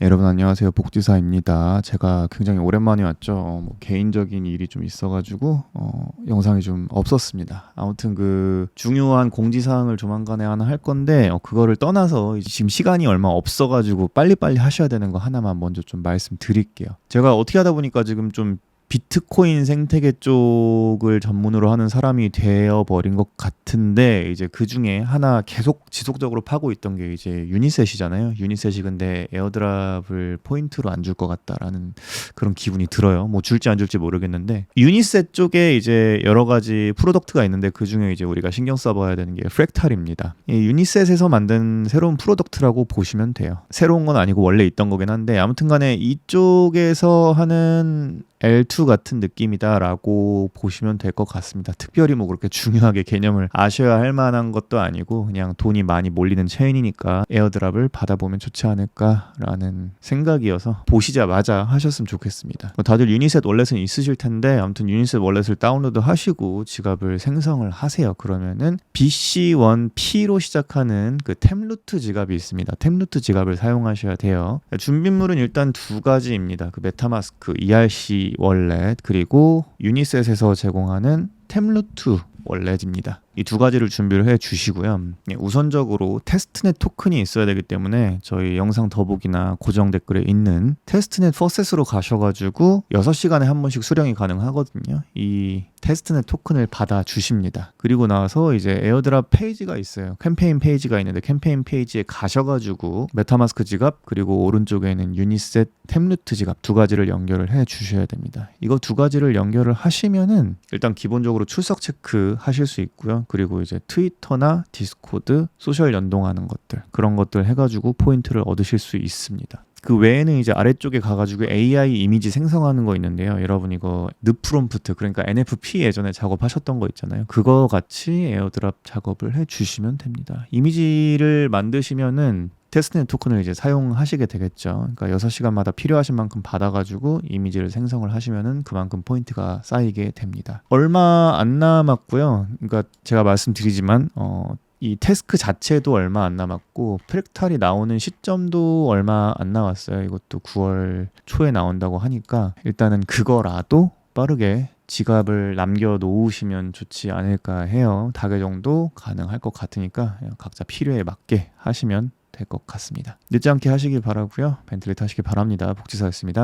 여러분 안녕하세요 복지사입니다. 제가 굉장히 오랜만에 왔죠. 뭐 개인적인 일이 좀 있어가지고 어, 영상이 좀 없었습니다. 아무튼 그 중요한 공지사항을 조만간에 하나 할 건데 어, 그거를 떠나서 지금 시간이 얼마 없어가지고 빨리빨리 하셔야 되는 거 하나만 먼저 좀 말씀드릴게요. 제가 어떻게 하다 보니까 지금 좀 비트코인 생태계 쪽을 전문으로 하는 사람이 되어 버린 것 같은데 이제 그 중에 하나 계속 지속적으로 파고 있던 게 이제 유니셋이잖아요. 유니셋이 근데 에어드랍을 포인트로 안 줄 것 같다라는 그런 기분이 들어요. 뭐 줄지 안 줄지 모르겠는데 유니셋 쪽에 이제 여러 가지 프로덕트가 있는데 그 중에 이제 우리가 신경 써봐야 되는 게 프랙탈입니다. 이 유니셋에서 만든 새로운 프로덕트라고 보시면 돼요. 새로운 건 아니고 원래 있던 거긴 한데 아무튼간에 이쪽에서 하는 L2 같은 느낌이다라고 보시면 될 것 같습니다. 특별히 뭐 그렇게 중요하게 개념을 아셔야 할 만한 것도 아니고 그냥 돈이 많이 몰리는 체인이니까 에어드랍을 받아보면 좋지 않을까라는 생각이어서 보시자마자 하셨으면 좋겠습니다. 뭐 다들 유니셋 월렛은 있으실 텐데 아무튼 유니셋 월렛을 다운로드 하시고 지갑을 생성을 하세요. 그러면은 BC1P로 시작하는 그 템루트 지갑이 있습니다. 템루트 지갑을 사용하셔야 돼요. 준비물은 일단 두 가지입니다. 그 메타마스크 ERC 월렛 그리고 유니셋에서 제공하는 템루트 월렛입니다. 이 두 가지를 준비를 해 주시고요. 예, 우선적으로 테스트넷 토큰이 있어야 되기 때문에 저희 영상 더보기나 고정 댓글에 있는 테스트넷 퍼셋으로 가셔가지고 6시간에 한 번씩 수령이 가능하거든요. 이 테스트넷 토큰을 받아 주십니다. 그리고 나서 이제 에어드랍 페이지가 있어요. 캠페인 페이지가 있는데 캠페인 페이지에 가셔가지고 메타마스크 지갑 그리고 오른쪽에는 유니셋 템루트 지갑 두 가지를 연결을 해 주셔야 됩니다. 이거 두 가지를 연결을 하시면은 일단 기본적으로 출석 체크 하실 수 있고요. 그리고 이제 트위터나 디스코드 소셜 연동하는 것들 그런 것들 해가지고 포인트를 얻으실 수 있습니다. 그 외에는 이제 아래쪽에 가가지고 AI 이미지 생성하는 거 있는데요. 여러분 이거 늪프롬프트 그러니까 NFP 예전에 작업하셨던 거 있잖아요. 그거 같이 에어드랍 작업을 해주시면 됩니다. 이미지를 만드시면은 테스트넷 토큰을 이제 사용하시게 되겠죠. 그러니까 6시간마다 필요하신 만큼 받아가지고 이미지를 생성을 하시면은 그만큼 포인트가 쌓이게 됩니다. 얼마 안 남았고요. 그러니까 제가 말씀드리지만 어, 이 태스크 자체도 얼마 안 남았고 프랙탈이 나오는 시점도 얼마 안 남았어요. 이것도 9월 초에 나온다고 하니까 일단은 그거라도 빠르게 지갑을 남겨 놓으시면 좋지 않을까 해요. 다개 정도 가능할 것 같으니까 각자 필요에 맞게 하시면 될 것 같습니다. 늦지 않게 하시길 바라고요. 벤틀리 타시길 바랍니다. 복지사였습니다.